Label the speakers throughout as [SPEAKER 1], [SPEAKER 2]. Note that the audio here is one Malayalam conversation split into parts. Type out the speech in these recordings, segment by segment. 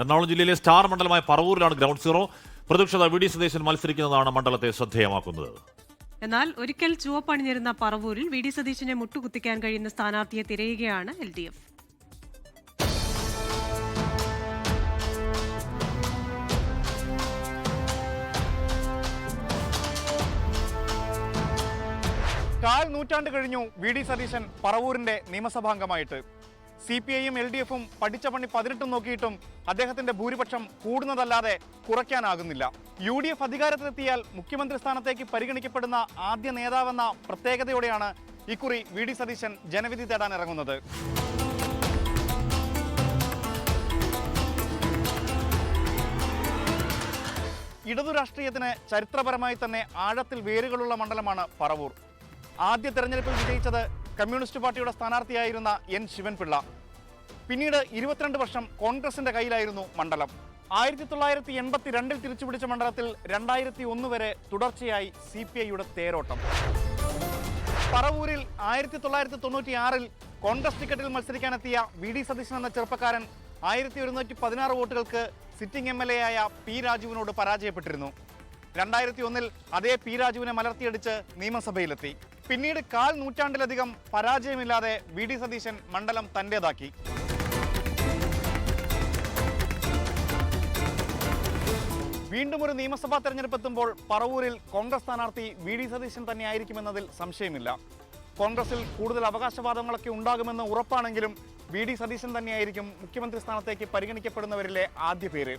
[SPEAKER 1] എറണാകുളം ജില്ലയിലെ സ്റ്റാർ മണ്ഡലമായ പറവൂരിലാണ് ഗ്രൗണ്ട് സീറോ. പ്രതിപക്ഷത വി ഡി സതീശൻ മത്സരിക്കുന്നതാണ് മണ്ഡലത്തെ ശ്രദ്ധേയമാക്കുന്നത്.
[SPEAKER 2] എന്നാൽ ഒരിക്കൽ ചുവപ്പണിഞ്ഞിരുന്ന പറവൂരിൽ വി ഡി സതീശനെ മുട്ടുകുത്തിക്കാൻ കഴിയുന്ന സ്ഥാനാർത്ഥിയെ തിരയുകയാണ് എൽ ഡി എഫ്.
[SPEAKER 3] കാൽ നൂറ്റാണ്ട് കഴിഞ്ഞു വി ഡി സതീശൻ പറവൂരിന്റെ നിയമസഭാംഗമായിട്ട്. സി പി ഐയും എൽ ഡി എഫും പഠിച്ച പണി പതിനെട്ടും നോക്കിയിട്ടും അദ്ദേഹത്തിന്റെ ഭൂരിപക്ഷം കൂടുന്നതല്ലാതെ കുറയ്ക്കാനാകുന്നില്ല. യു ഡി എഫ് അധികാരത്തിലെത്തിയാൽ മുഖ്യമന്ത്രി സ്ഥാനത്തേക്ക് പരിഗണിക്കപ്പെടുന്ന ആദ്യ നേതാവെന്ന പ്രത്യേകതയോടെയാണ് ഇക്കുറി വി ഡി സതീശൻ ജനവിധി തേടാൻ ഇറങ്ങുന്നത്. ഇടതു രാഷ്ട്രീയത്തിന് ചരിത്രപരമായി തന്നെ ആഴത്തിൽ വേരുകളുള്ള മണ്ഡലമാണ് പറവൂർ. ആദ്യ തെരഞ്ഞെടുപ്പിൽ വിജയിച്ചത് കമ്മ്യൂണിസ്റ്റ് പാർട്ടിയുടെ സ്ഥാനാർത്ഥിയായിരുന്ന എൻ ശിവൻപിള്ള. പിന്നീട് ഇരുപത്തിരണ്ട് വർഷം കോൺഗ്രസിന്റെ കയ്യിലായിരുന്നു മണ്ഡലം. ആയിരത്തി തൊള്ളായിരത്തി എൺപത്തി രണ്ടിൽ തിരിച്ചുപിടിച്ച മണ്ഡലത്തിൽ രണ്ടായിരത്തി ഒന്ന് വരെ തുടർച്ചയായി സി പി ഐയുടെ തേരോട്ടം. പറവൂരിൽ ആയിരത്തി തൊള്ളായിരത്തി തൊണ്ണൂറ്റി ആറിൽ കോൺഗ്രസ് ടിക്കറ്റിൽ മത്സരിക്കാനെത്തിയ വി ഡി സതീശൻ എന്ന ചെറുപ്പക്കാരൻ ആയിരത്തി ഒരുന്നൂറ്റി പതിനാറ് വോട്ടുകൾക്ക് സിറ്റിംഗ് എം എൽ എ ആയ പി രാജുവിനോട് പരാജയപ്പെട്ടിരുന്നു. രണ്ടായിരത്തി ഒന്നിൽ അതേ പി രാജുവിനെ മലർത്തിയടിച്ച് നിയമസഭയിലെത്തി. പിന്നീട് കാൽ നൂറ്റാണ്ടിലധികം പരാജയമില്ലാതെ വി ഡി സതീശൻ മണ്ഡലം തന്റേതാക്കി. വീണ്ടും ഒരു നിയമസഭാ തെരഞ്ഞെടുപ്പ് എത്തുമ്പോൾ പറവൂരിൽ കോൺഗ്രസ് സ്ഥാനാർത്ഥി വി ഡി സതീശൻ തന്നെയായിരിക്കുമെന്നതിൽ സംശയമില്ല. കോൺഗ്രസിൽ കൂടുതൽ അവകാശവാദങ്ങളൊക്കെ ഉണ്ടാകുമെന്ന് ഉറപ്പാണെങ്കിലും വി ഡി സതീശൻ തന്നെയായിരിക്കും മുഖ്യമന്ത്രി സ്ഥാനത്തേക്ക് പരിഗണിക്കപ്പെടുന്നവരിലെ ആദ്യ പേര്.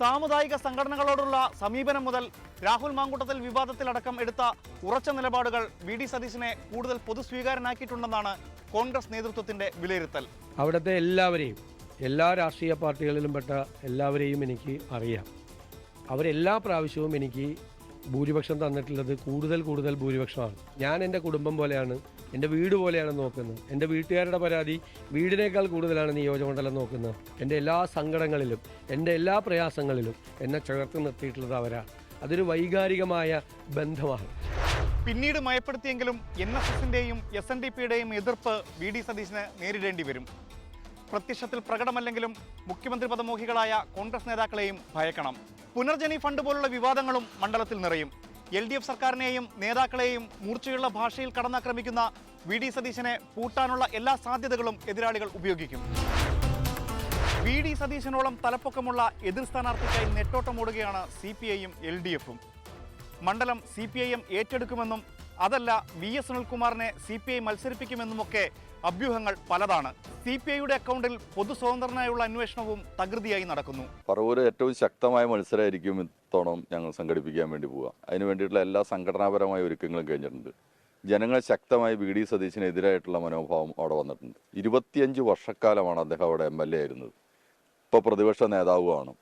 [SPEAKER 3] സാമുദായിക സംഘടനകളോടുള്ള സമീപനം മുതൽ രാഹുൽ മാങ്കൂട്ടത്തിൽ വിവാദത്തിലടക്കം എടുത്ത ഉറച്ച നിലപാടുകൾ വി ഡി സതീശിനെ കൂടുതൽ പൊതുസ്വീകാരനാക്കിയിട്ടുണ്ടെന്നാണ് കോൺഗ്രസ് നേതൃത്വത്തിന്റെ വിലയിരുത്തൽ.
[SPEAKER 4] അവിടുത്തെ എല്ലാവരെയും എല്ലാ രാഷ്ട്രീയ പാർട്ടികളിലും പെട്ട എല്ലാവരെയും എനിക്ക് അറിയാം. അവരെല്ലാ പ്രാവശ്യവും എനിക്ക് ഭൂരിപക്ഷം തന്നിട്ടുള്ളത് കൂടുതൽ കൂടുതൽ ഭൂരിപക്ഷമാണ്. ഞാൻ എന്റെ കുടുംബം പോലെയാണ്. എന്റെ വീട് പോലെയാണ് നോക്കുന്നത്. എന്റെ വീട്ടുകാരുടെ പരാതി വീടിനേക്കാൾ കൂടുതലാണ് നിയോജകമണ്ഡലം നോക്കുന്നത്. എന്റെ എല്ലാ സങ്കടങ്ങളിലും എന്റെ എല്ലാ പ്രയാസങ്ങളിലും എന്നെ ചേർത്ത് നിർത്തിയിട്ടുള്ളത് അവരാണ് അതൊരു വൈകാരികമായ ബന്ധമാണ്.
[SPEAKER 3] പിന്നീട് മയപ്പെടുത്തിയെങ്കിലും എൻ എസ് എസിന്റെയും എസ് എൻ ഡി പിയുടെയും എതിർപ്പ് വി ഡി സതീശന് നേരിടേണ്ടി വരും. പ്രത്യക്ഷത്തിൽ പ്രകടമല്ലെങ്കിലും മുഖ്യമന്ത്രി പദമോഹികളായ കോൺഗ്രസ് നേതാക്കളെയും ഭയക്കണം. പുനർജനി ഫണ്ട് പോലുള്ള വിവാദങ്ങളും മണ്ഡലത്തിൽ നിറയും. എൽ ഡി എഫ് സർക്കാരിനെയും നേതാക്കളെയും മൂർച്ചയുള്ള ഭാഷയിൽ കടന്നാക്രമിക്കുന്ന വി ഡി സതീശനെ പൂട്ടാനുള്ള എല്ലാ സാധ്യതകളും എതിരാളികൾ ഉപയോഗിക്കും. വി ഡി സതീശനോളം തലപ്പൊക്കമുള്ള എതിർ സ്ഥാനാർത്ഥിക്കായി നെട്ടോട്ടമോടുകയാണ് സി പി ഐയും എൽ ഡി എഫും മണ്ഡലം സി പി ഐ എം ഏറ്റെടുക്കുമെന്നും അതല്ല വി എസ് സുനിൽകുമാറിനെ സി പി ഐ മത്സരിപ്പിക്കുമെന്നുമൊക്കെ അഭ്യൂഹങ്ങൾ പലതാണ്. സി പി ഐയുടെ അക്കൗണ്ടിൽ പൊതു സ്വതന്ത്രനായുള്ള അന്വേഷണവും തകൃതിയായി നടക്കുന്നു.
[SPEAKER 5] പറവൂര് ഏറ്റവും ശക്തമായ മത്സരമായിരിക്കും ഇത്തോണം ഞങ്ങൾ സംഘടിപ്പിക്കാൻ വേണ്ടി പോവുക. അതിന് വേണ്ടിയിട്ടുള്ള എല്ലാ സംഘടനാപരമായ ഒരുക്കങ്ങളും കഴിഞ്ഞിട്ടുണ്ട്. ജനങ്ങൾ ശക്തമായി ബി ഡി സതീശിനെതിരായിട്ടുള്ള മനോഭാവം അവിടെ വന്നിട്ടുണ്ട്. ഇരുപത്തിയഞ്ച് വർഷക്കാലമാണ് അദ്ദേഹം അവിടെ എം എൽ എ ആയിരുന്നത്. ഇപ്പോൾ പ്രതിപക്ഷ നേതാവുമാണ്.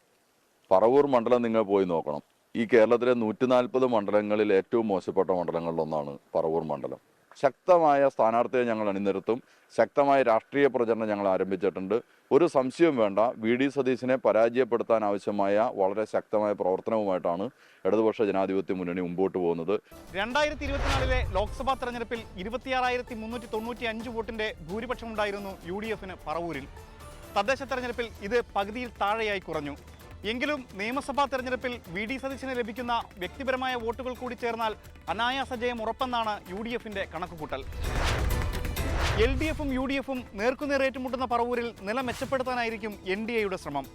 [SPEAKER 5] പറവൂർ മണ്ഡലം നിങ്ങൾ പോയി നോക്കണം. ഈ കേരളത്തിലെ നൂറ്റി നാൽപ്പത് മണ്ഡലങ്ങളിൽ ഏറ്റവും മോശപ്പെട്ട മണ്ഡലങ്ങളിലൊന്നാണ് പറവൂർ മണ്ഡലം. ശക്തമായ സ്ഥാനാർത്ഥിയെ ഞങ്ങൾ അണിനിരത്തും ശക്തമായ രാഷ്ട്രീയ പ്രചരണം ഞങ്ങൾ ആരംഭിച്ചിട്ടുണ്ട്. ഒരു സംശയവും വേണ്ട വി ഡി സതീശിനെ പരാജയപ്പെടുത്താൻ ആവശ്യമായ വളരെ ശക്തമായ പ്രവർത്തനവുമായിട്ടാണ് ഇടതുപക്ഷ ജനാധിപത്യ മുന്നണി മുമ്പോട്ട് പോകുന്നത്.
[SPEAKER 3] രണ്ടായിരത്തി ഇരുപത്തിനാലിലെ ലോക്സഭാ തെരഞ്ഞെടുപ്പിൽ ഇരുപത്തിയാറായിരത്തി മുന്നൂറ്റി തൊണ്ണൂറ്റി അഞ്ച് വോട്ടിന്റെ ഭൂരിപക്ഷമുണ്ടായിരുന്നു യു ഡി എഫിന് പറവൂരിൽ. തദ്ദേശ തെരഞ്ഞെടുപ്പിൽ ഇത് പകുതിയിൽ താഴെയായി കുറഞ്ഞു. എങ്കിലും നിയമസഭാ തെരഞ്ഞെടുപ്പിൽ വി ഡി സതീശന് ലഭിക്കുന്ന വ്യക്തിപരമായ വോട്ടുകൾ കൂടി ചേർന്നാൽ അനായാസ ജയം ഉറപ്പെന്നാണ് യു ഡി എഫിന്റെ കണക്കുകൂട്ടൽ. എൽ ഡി എഫും യു ഡി എഫും നേർക്കുനേർ ഏറ്റുമുട്ടുന്ന പറവൂരിൽ നില മെച്ചപ്പെടുത്താനായിരിക്കും എൻ ഡി എയുടെ ശ്രമം.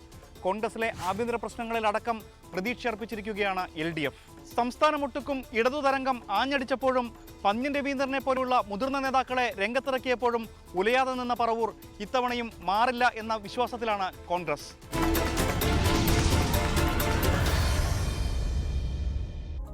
[SPEAKER 3] കോൺഗ്രസിലെ ആഭ്യന്തര പ്രശ്നങ്ങളിലടക്കം പ്രതീക്ഷ അർപ്പിച്ചിരിക്കുകയാണ് എൽ ഡി എഫ്. സംസ്ഥാനമൊട്ടുക്കും ഇടതു തരംഗം ആഞ്ഞടിച്ചപ്പോഴും പന്ന്യൻ രവീന്ദ്രനെ പോലുള്ള മുതിർന്ന നേതാക്കളെ രംഗത്തിറക്കിയപ്പോഴും ഉലയാതെ നിന്ന പറവൂർ ഇത്തവണയും മാറില്ല എന്ന വിശ്വാസത്തിലാണ് കോൺഗ്രസ്.